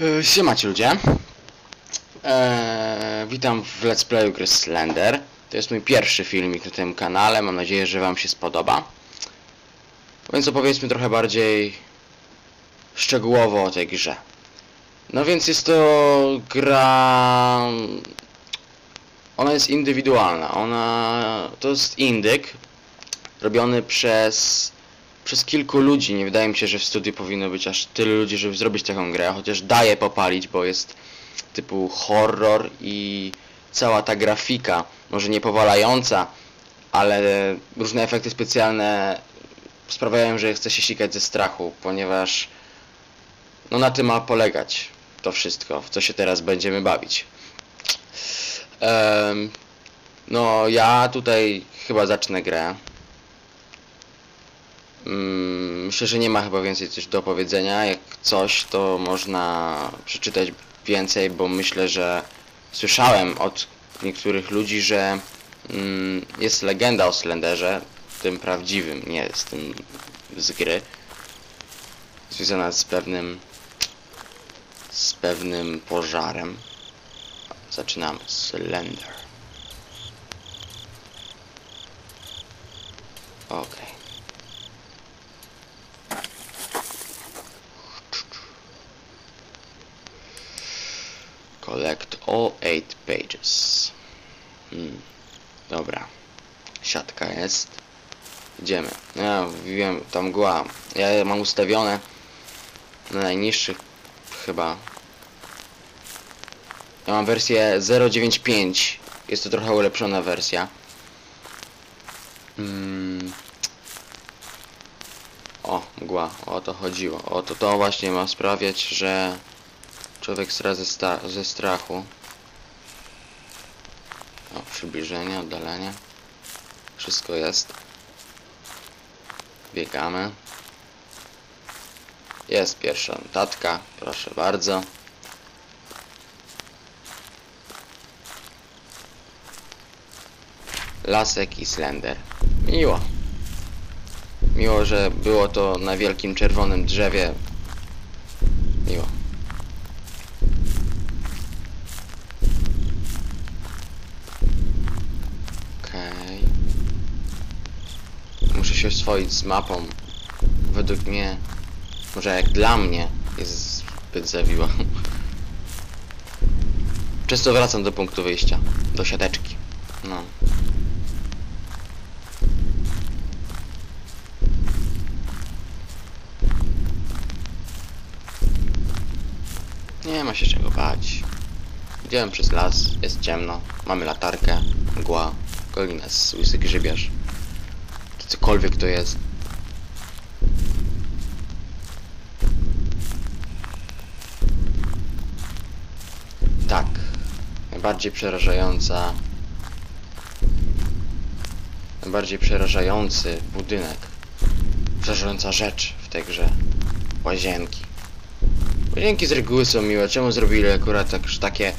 E, Siemacie ludzie. E, witam w Let's Playu gry Slender. To jest mój pierwszy filmik na tym kanale. Mam nadzieję, że wam się spodoba. Więc opowiedzmy trochę bardziej szczegółowo o tej grze. No więc jest to gra... Ona jest indywidualna. Ona... To jest indyk robiony przez przez kilku ludzi. Nie wydaje mi się, że w studiu powinno być aż tylu ludzi, żeby zrobić taką grę, chociaż daje popalić, bo jest typu horror i cała ta grafika, może nie powalająca, ale różne efekty specjalne sprawiają, że chce się sikać ze strachu, ponieważ no na tym ma polegać to wszystko, w co się teraz będziemy bawić. Em, no ja tutaj chyba zacznę grę. Mm, Myślę, że nie ma chyba więcej coś do powiedzenia. Jak coś, to można przeczytać więcej, bo myślę, że słyszałem od niektórych ludzi, że mm, jest legenda o Slenderze, tym prawdziwym, nie z tym z gry, związana z pewnym z pewnym pożarem. Zaczynamy. Slender. Okej. Collect all eight pages. Hmm. Dobra. Siatka jest. Idziemy. No, Ja wiem, tam mgła. Ja mam ustawione na najniższych chyba. Ja mam wersję 0.95. Jest to trochę ulepszona wersja. Mm. O, mgła. O to chodziło. O to to właśnie ma sprawiać, że Człowiek sra ze, ze strachu. O, przybliżenie, oddalenie. Wszystko jest. Biegamy. Jest pierwsza notatka, proszę bardzo. Lasek i Slender. Miło. Miło, że było to na wielkim czerwonym drzewie. Miło. Okej. Muszę się oswoić z mapą. Według mnie, może jak dla mnie, jest zbyt zawiła. Często wracam do punktu wyjścia, do siateczki. No. Nie ma się czego bać. Idziemy przez las, jest ciemno, mamy latarkę, mgła, goli nas łysy grzybiarz. Cokolwiek to jest. Tak. Najbardziej przerażająca... Najbardziej przerażający budynek. Przerażająca rzecz w tej grze. Łazienki. Łazienki z reguły są miłe. Czemu zrobili akurat tak, takie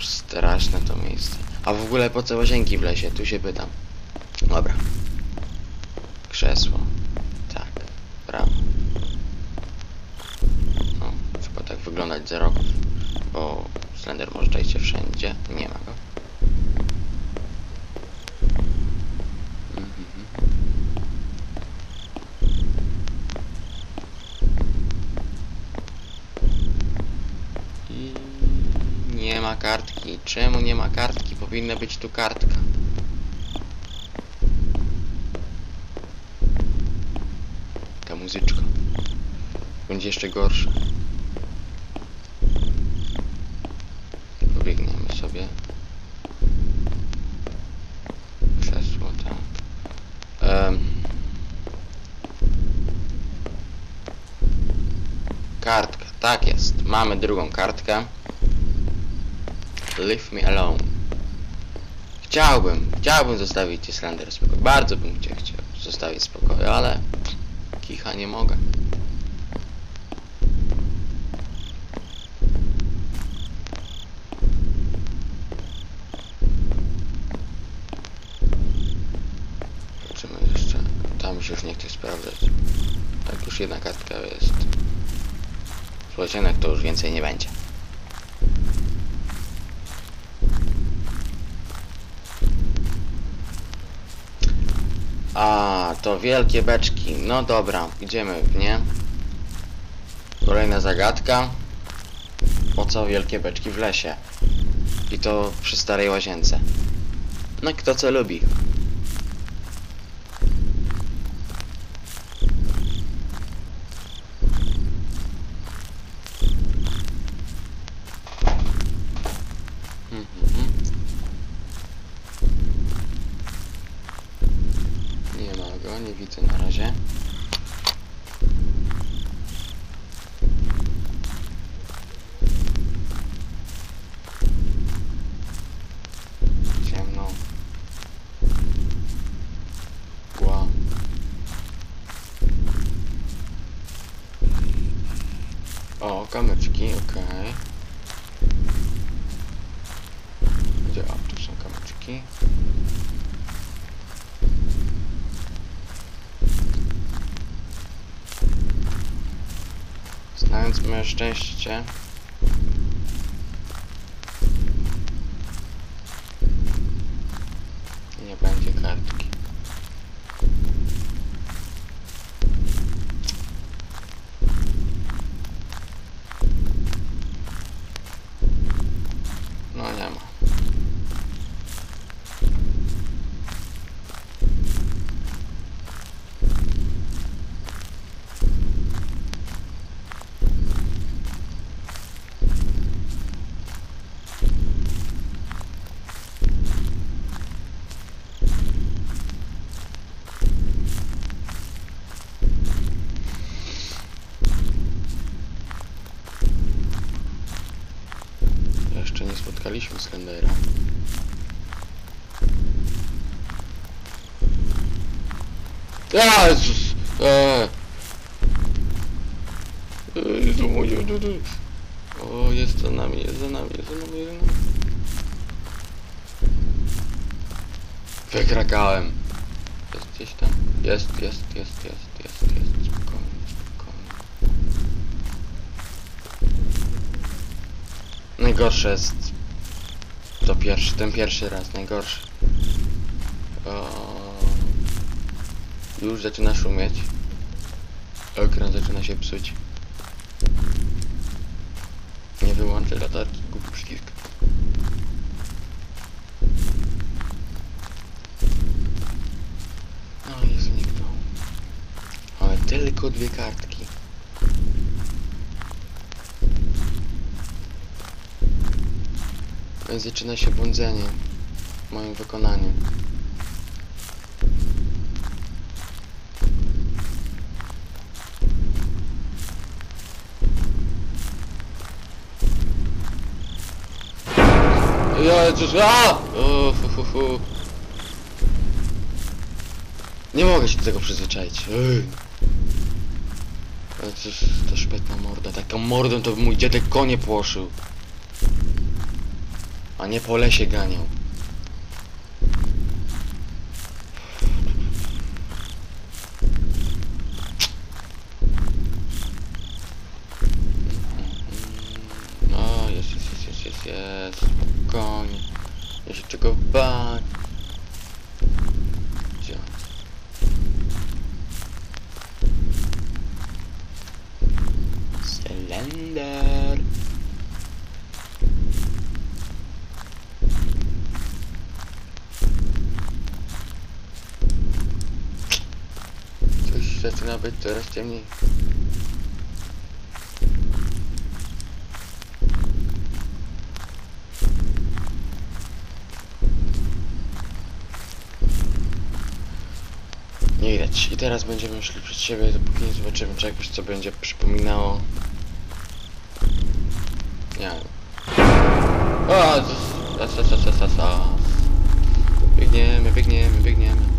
Straszne to miejsce. A w ogóle po co łazienki w lesie? Tu się pytam. Dobra. Krzesło. Tak. Brawo. No, trzeba tak wyglądać za rok. Bo Slender może czaić się wszędzie. Nie ma go. Mhm. Nie ma kartki. Czemu nie ma kartki? Powinna być tu kartka. Ta muzyczka. Będzie jeszcze gorsza. Pobiegniemy sobie. Krzesło tam. Em. Kartka, tak jest. Mamy drugą kartkę. Leave me alone. Chciałbym, chciałbym zostawić w spokoju. Bardzo bym cię chciał zostawić spokoju, ale kicha nie mogę. Zobaczymy się już nie chce sprawdzać. Tak już jedna kartka jest. Słodzianek to już więcej nie będzie. A, to wielkie beczki. No dobra, idziemy w nie. Kolejna zagadka. Po co wielkie beczki w lesie? I to przy starej łazience. No kto co lubi. Mhm. Nie ma go, nie widzę na razie. Ciemno. Mgła. O, kamyczki, okej. Gdzie? O, tu są kamyczki. Znając moje szczęście. Nie będzie kartki. No nie ma. Jeszcze spotkaliśmy Slendera. Jezus! Eee. Eee. O, jest za nami, jest za nami, jest za nami, jest za nami. Wykrakałem. Jest gdzieś tam. Jest, jest, jest, jest, jest, jest. Spokojnie, spokojnie. Najgorsze jest to pierwszy, ten pierwszy raz, najgorszy. O, już zaczyna szumieć. Ekran zaczyna się psuć. Nie wyłączę latarki, głupi przycisk. No i zniknął. Ale tylko dwie kartki. Więc zaczyna się błądzenie w moim wykonaniu. Jezus, a! O. Nie mogę się do tego przyzwyczaić. Ej. To, to szpetna morda. Taką mordą to mój dziadek konie płoszył. A nie po lesie ganiał. No, jest, jest, jest, jest, jest, jest. Spokojnie. Ja się czego bać. Gdzie on jest? Slender. Coś zaczyna być coraz ciemniej. Nie widać. I teraz będziemy szli przed siebie, dopóki nie zobaczymy czegoś, co będzie przypominało... Nie wiem. O. Biegniemy, biegniemy, biegniemy.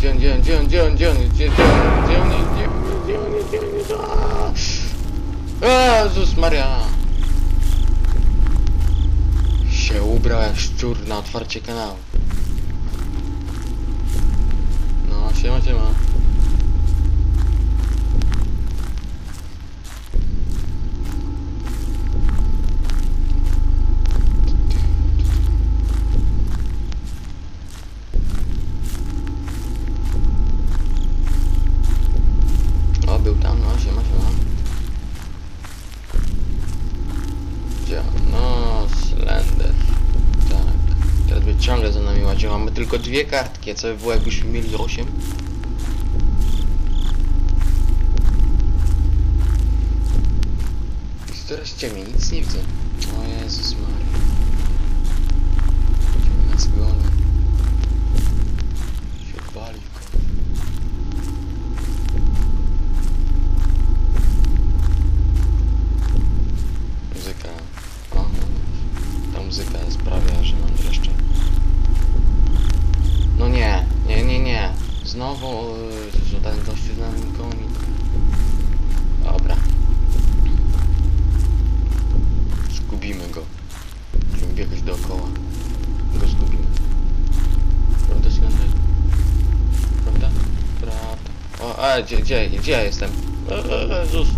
gdzie on, gdzie on, gdzie on, gdzie on, gdzie on, gdzie on, gdzie on, gdzie on, gdzie on, gdzie on, gdzie on, Jezus Maria! Się ubrał jak szczur na otwarcie kanału. No, siema, siema. Ciągle za nami ładzie. Mamy tylko dwie kartki, a co by było jakbyśmy mieli osiem? I teraz ciemniej, nic nie widzę. gdzie, gdzie, gdzie ja jestem? No, no, no, Jezus.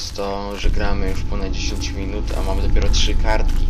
jest to, że gramy już ponad 10 minut, a mamy dopiero 3 kartki.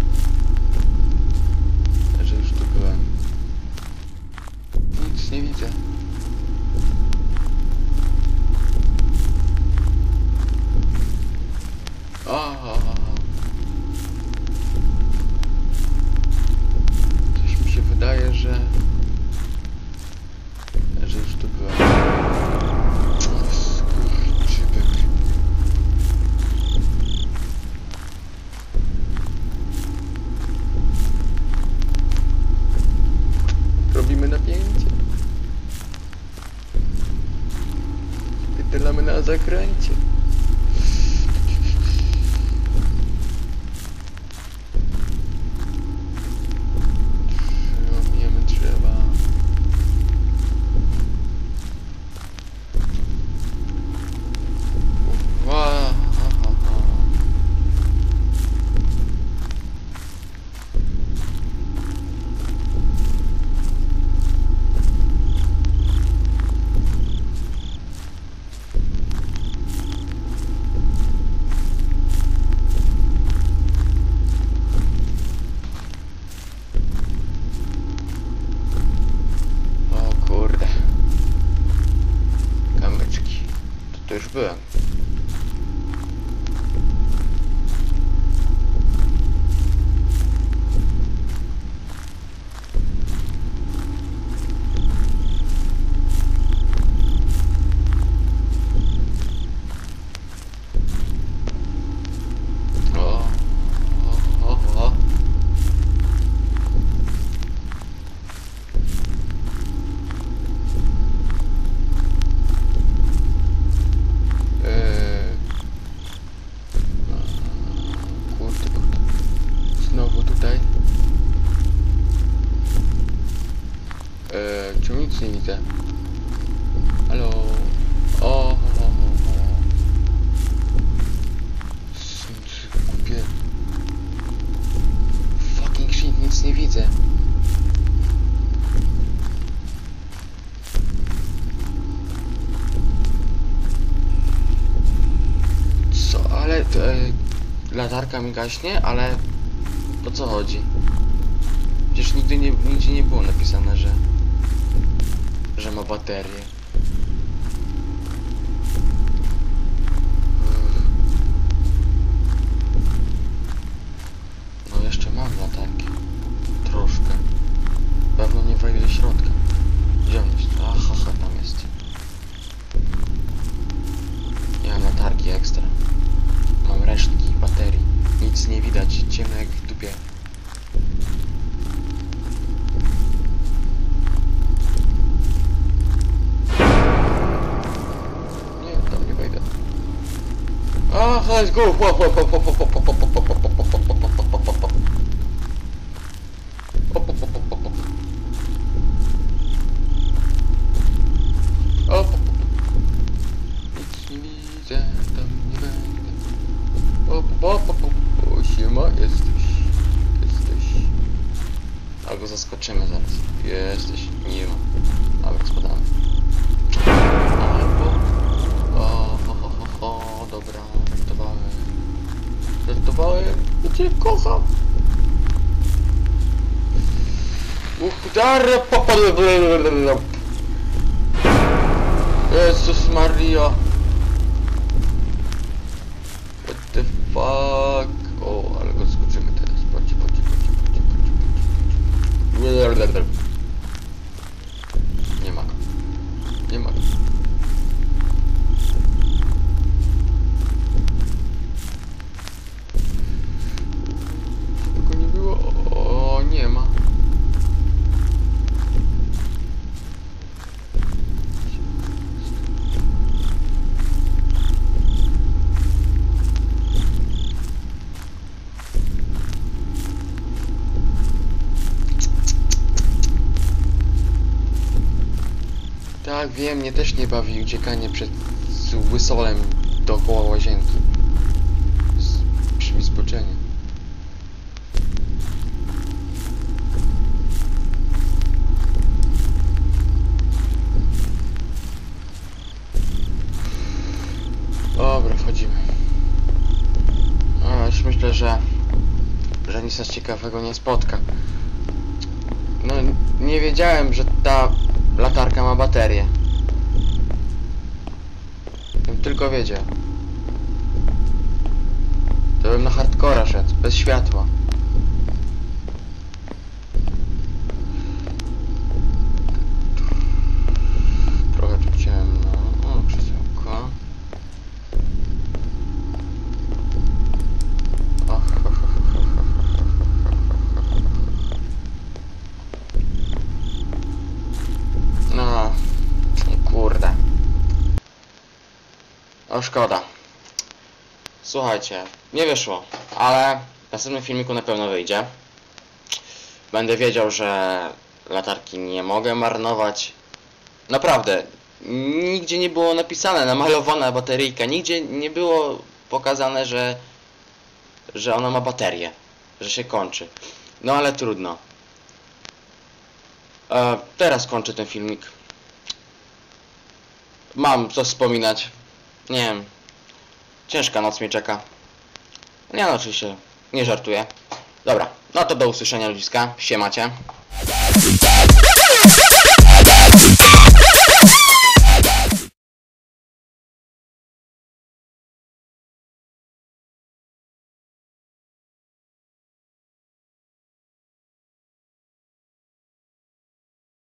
pela menos a crunch. już byłem. klinikę. Halo. O, o. Kupię. Fucking shit, nic nie widzę. Co, ale... E, latarka mi gaśnie, ale... O co chodzi? Przecież nigdy nie, nigdzie nie było napisane, że że ma baterię. whoa, whoa, whoa. Tak, wiem, mnie też nie bawi uciekanie przed łysolem dookoła łazienki. Brzmi zboczenie. Dobra, wchodzimy. A, już myślę, że, że nic nas ciekawego nie spotka. tylko wiedzie. To bym na hardcora szedł, bez światła. Szkoda. Słuchajcie, nie wyszło, ale w następnym filmiku na pewno wyjdzie. Będę wiedział, że latarki nie mogę marnować. Naprawdę, nigdzie nie było napisane, namalowana bateryjka, nigdzie nie było pokazane, że, że ona ma baterię, że się kończy. No ale trudno. E, teraz kończę ten filmik. Mam co wspominać. Nie wiem. Ciężka noc mnie czeka. Nie no, oczywiście. Nie żartuję. Dobra, no to do usłyszenia ludziska. Siemacie.